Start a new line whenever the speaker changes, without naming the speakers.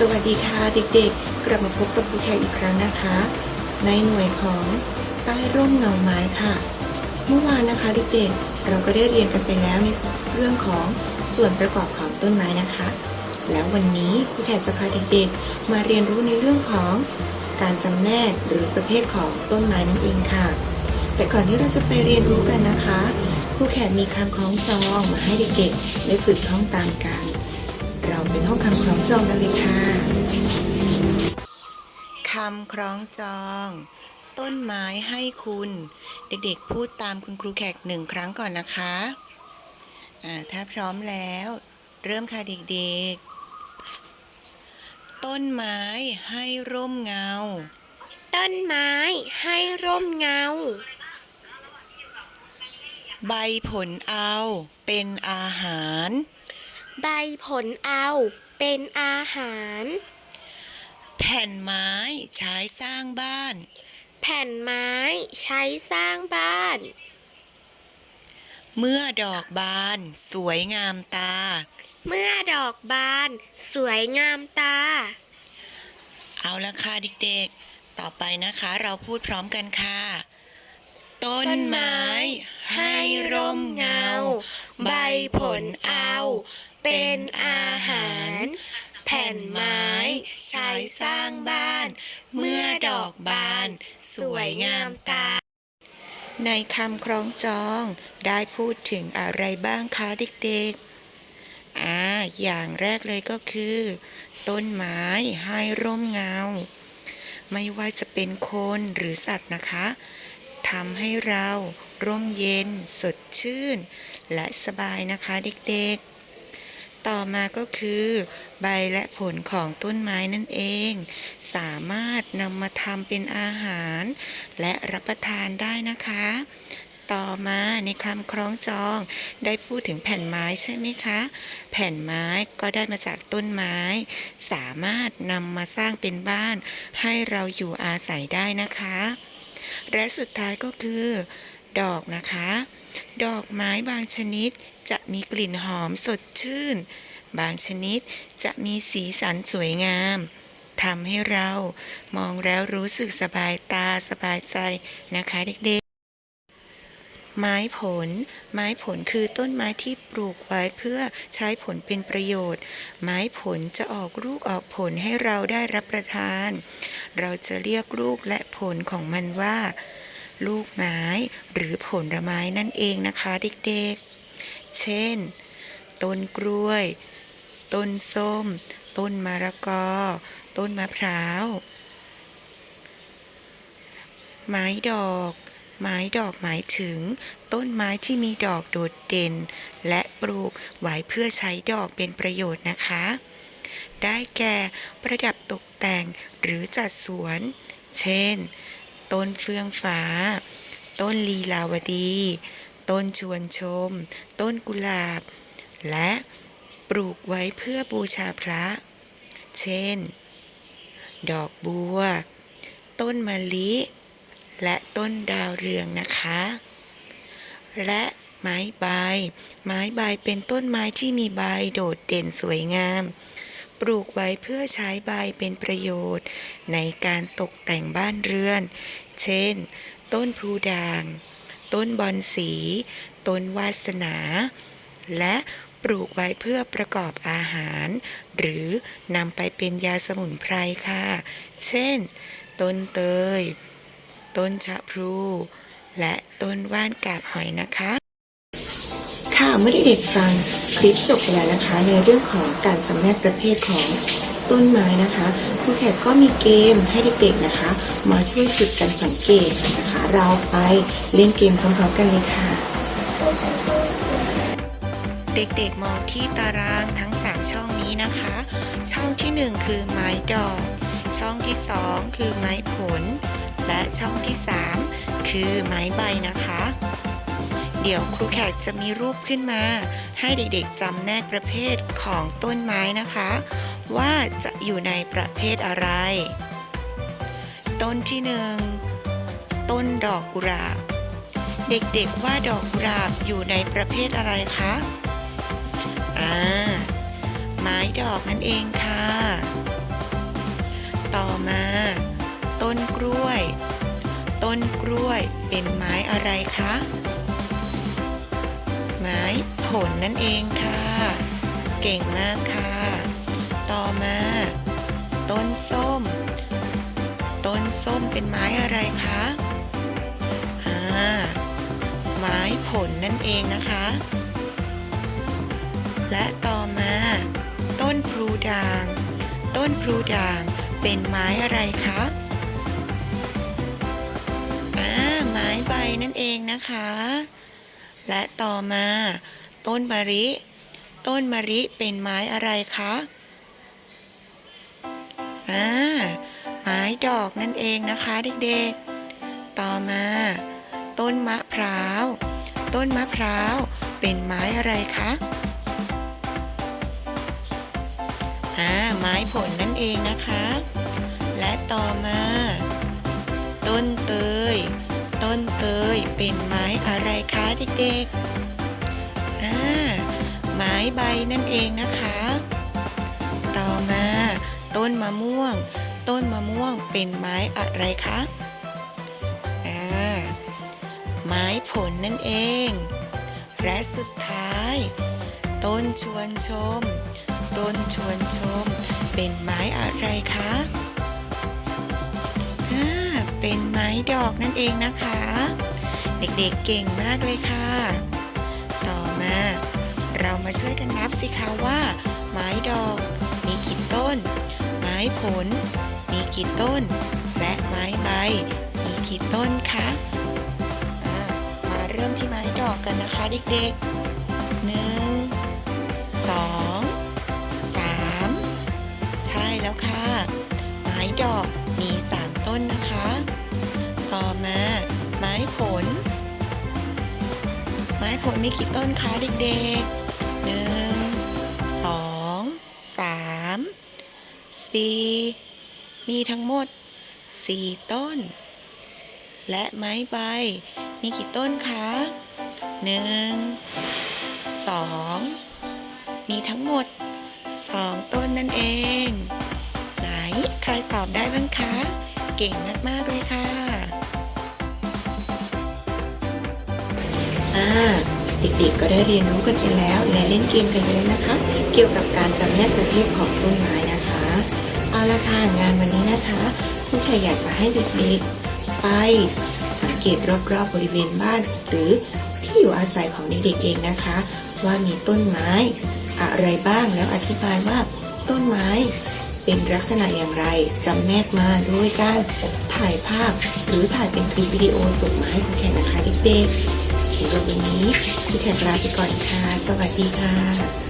สวัสดีค่ะเด็กๆ กลับมาพบกับครูแขกอีกครั้งนะคะ ในหน่วยของใต้ร่มเงาไม้ค่ะ เมื่อวานนะคะเด็กๆ เราก็ได้เรียนกันไปแล้วในเรื่องของส่วนประกอบของต้นไม้นะคะ แล้ววันนี้ครูแขกจะพาเด็กๆ มาเรียนรู้ในเรื่องของการจำแนกหรือประเภทของต้นไม้นั่นเองค่ะ แต่ก่อนที่เราจะไปเรียนรู้กันนะคะครูแขกมีคำคล้องจองมาให้เด็กๆได้ฝึกท่องตามกัน เราเป็นห้องคำคล้องจองกันเลยค่ะคำคล้องจอง ต้นไม้ให้คุณ เด็กๆพูดตามคุณครูแขกหนึ่งครั้งก่อนนะคะอ่าถ้าพร้อมแล้ว เริ่มค่ะเด็กๆ ต้นไม้ให้ร่มเงา
ต้นไม้ให้ร่มเงา
ใบผลเอาเป็นอาหาร
ใบผลเอาเป็นอาหาร
แผ่นไม้ใช้สร้างบ้าน
แผ่นไม้ใช้สร้างบ้าน
เมื่อดอกบาน สวยงามตา
เมื่อดอกบาน สวยงามตา
เอาละค่ะเด็กๆ ต่อไปนะคะเราพูดพร้อมกันค่ะ ต้นไม้ ให้ร่มเงา ใบผลเอา เป็นอาหาร แผ่นไม้ ใช้สร้างบ้าน เมื่อดอกบาน สวยงามตา ในคำคล้องจองได้พูดถึงอะไรบ้างคะเด็กๆ อ่า อย่างแรกเลยก็คือ ต้นไม้ให้ร่มเงา ไม่ว่าจะเป็นคนหรือสัตว์นะคะทำให้เราร่มเย็น สดชื่น และสบายนะคะเด็กๆ ต่อมาก็คือ ใบและผลของต้นไม้นั่นเอง สามารถนำมาทำเป็นอาหาร และรับประทานได้นะคะ ต่อมาในคำคล้องจองได้พูดถึงแผ่นไม้ใช่ไหมคะ แผ่นไม้ก็ได้มาจากต้นไม้ สามารถนำมาสร้างเป็นบ้าน ให้เราอยู่อาศัยได้นะคะ และสุดท้ายก็คือ ดอกนะคะ ดอกไม้บางชนิดจะมีกลิ่นหอมสดชื่น บางชนิดจะมีสีสันสวยงามทำให้เรามองแล้วรู้สึกสบายตาสบายใจนะคะเด็กๆ ไม้ผล ไม้ผลคือต้นไม้ที่ปลูกไว้เพื่อใช้ผลเป็นประโยชน์ ไม้ผลจะออกลูกออกผลให้เราได้รับประทาน เราจะเรียกลูกและผลของมันว่า ลูกไม้หรือผลไม้นั่นเองนะคะเด็กๆ เช่น ต้นกล้วย ต้นส้ม ต้นมะละกอ ต้นมะพร้าว ไม้ดอกไม้ดอกหมายถึง ต้นไม้ที่มีดอกโดดเด่น และปลูกไว้เพื่อใช้ดอกเป็นประโยชน์นะคะ ได้แก่ประดับตกแต่งหรือจัดสวน เช่น ต้นเฟื่องฟ้า ต้นลีลาวดี ต้นชวนชม ต้นกุหลาบ และปลูกไว้เพื่อบูชาพระ เช่น ดอกบัว ต้นมะลิ และต้นดาวเรืองนะคะ และไม้ใบ ไม้ใบเป็นต้นไม้ที่มีใบโดดเด่นสวยงาม ลูกไว้เพื่อใช้ใบเป็นประโยชน์ ในการตกแต่งบ้านเรือน เช่น ต้นพลูด่าง ต้นบอนสี ต้นวาสนา และปลูกไว้เพื่อประกอบอาหาร หรือนำไปเป็นยาสมุนไพรค่ะ เช่น ต้นเตย ต้นชะพลู และต้นว่านกาบหอยนะคะ ค่ะเมื่อเด็กๆฟังคลิปจบไปแล้วนะคะ ในเรื่องของการจำแนกประเภทของต้นไม้นะคะครูแขกก็มีเกมให้เด็กๆนะคะ มาช่วยฝึกกันสังเกตนะคะ เราไปเล่นเกมพร้อมๆกันเลยค่ะ เด็กๆมองที่ตารางทั้ง 3 ช่องนี้นะคะ ช่องที่ 1 คือไม้ดอก ช่องที่ 2 คือไม้ผล และช่องที่ 3 คือไม้ใบนะคะ เดี๋ยวครูแขกจะมีรูปขึ้นมา ให้เด็กๆจำแนกประเภทของต้นไม้นะคะ ว่าจะอยู่ในประเภทอะไร ต้นที่หนึ่งต้นดอกกุหลาบ เด็กๆว่าดอกกุหลาบอยู่ในประเภทอะไรคะอ่าไม้ดอกนั่นเองค่ะ ต่อมา ต้นกล้วย ต้นกล้วยเป็นไม้อะไรคะ ไม้ผลนั่นเองค่ะ เก่งมากค่ะ ต่อมา ต้นส้ม ต้นส้มเป็นไม้อะไรคะอ่าไม้ผลนั่นเองนะคะ และต่อมา ต้นพลูด่าง ต้นพลูด่างเป็นไม้อะไรคะอ่าไม้ใบนั่นเองนะคะ และต่อมา ต้นมะริ ต้นมะริเป็นไม้อะไรคะอ่าไม้ดอกนั่นเองนะคะเด็กๆ ต่อมา ต้นมะพร้าว ต้นมะพร้าวเป็นไม้อะไรคะอ่าไม้ผลนั่นเองนะคะ และต่อมา ต้นเตย ต้นเตยเป็นไม้อะไรคะเด็กๆอ่าไม้ใบนั่นเองนะคะ ต่อมา ต้นมะม่วง ต้นมะม่วงเป็นไม้อะไรคะอ่าไม้ผลนั่นเอง และสุดท้าย ต้นชวนชม ต้นชวนชม เป็นไม้อะไรคะ ไม้ดอกนั่นเองนะคะ เด็กๆเก่งมากเลยค่ะ ต่อมาเรามาช่วยกันนับสิคะว่า ไม้ดอก มีกี่ต้น ไม้ผล มีกี่ต้น และไม้ใบ มีกี่ต้นคะมาเริ่มที่ไม้ดอกกันนะคะเด็กๆหนึ่งสองสามใช่แล้วค่ะ ไม้ดอกมีสาม ต่อมา ไม้ผล ไม้ผลมีกี่ต้นคะเด็กๆหนึ่งสองสามสี่มีทั้งหมดสี่ต้น และไม้ใบ มีกี่ต้นคะหนึ่งสองมีทั้งหมดสองต้นนั่นเอง ไหนใครตอบได้บ้างคะ เก่งมาก ๆ เลยค่ะ อ่าเด็กๆก็ได้เรียนรู้กันไปแล้ว และเล่นเกมกันไปแล้วนะคะ เกี่ยวกับการจำแนกประเภทของต้นไม้นะคะ เอาละค่ะงานวันนี้นะคะ คุณแค่อยากจะให้เด็กๆไปสังเกตรอบๆบริเวณบ้าน หรือที่อยู่อาศัยของเด็กๆเองนะคะ ว่ามีต้นไม้อะไรบ้างแล้วอธิบายว่าต้นไม้เป็นลักษณะอย่างไรจำแนกมาโดยการถ่ายภาพ หรือถ่ายเป็นคลิปวิดีโอส่งมาให้คุณแขกนะคะเด็กๆ สำหรับวันนี้ที่แขกลาไปก่อนค่ะ สวัสดีค่ะ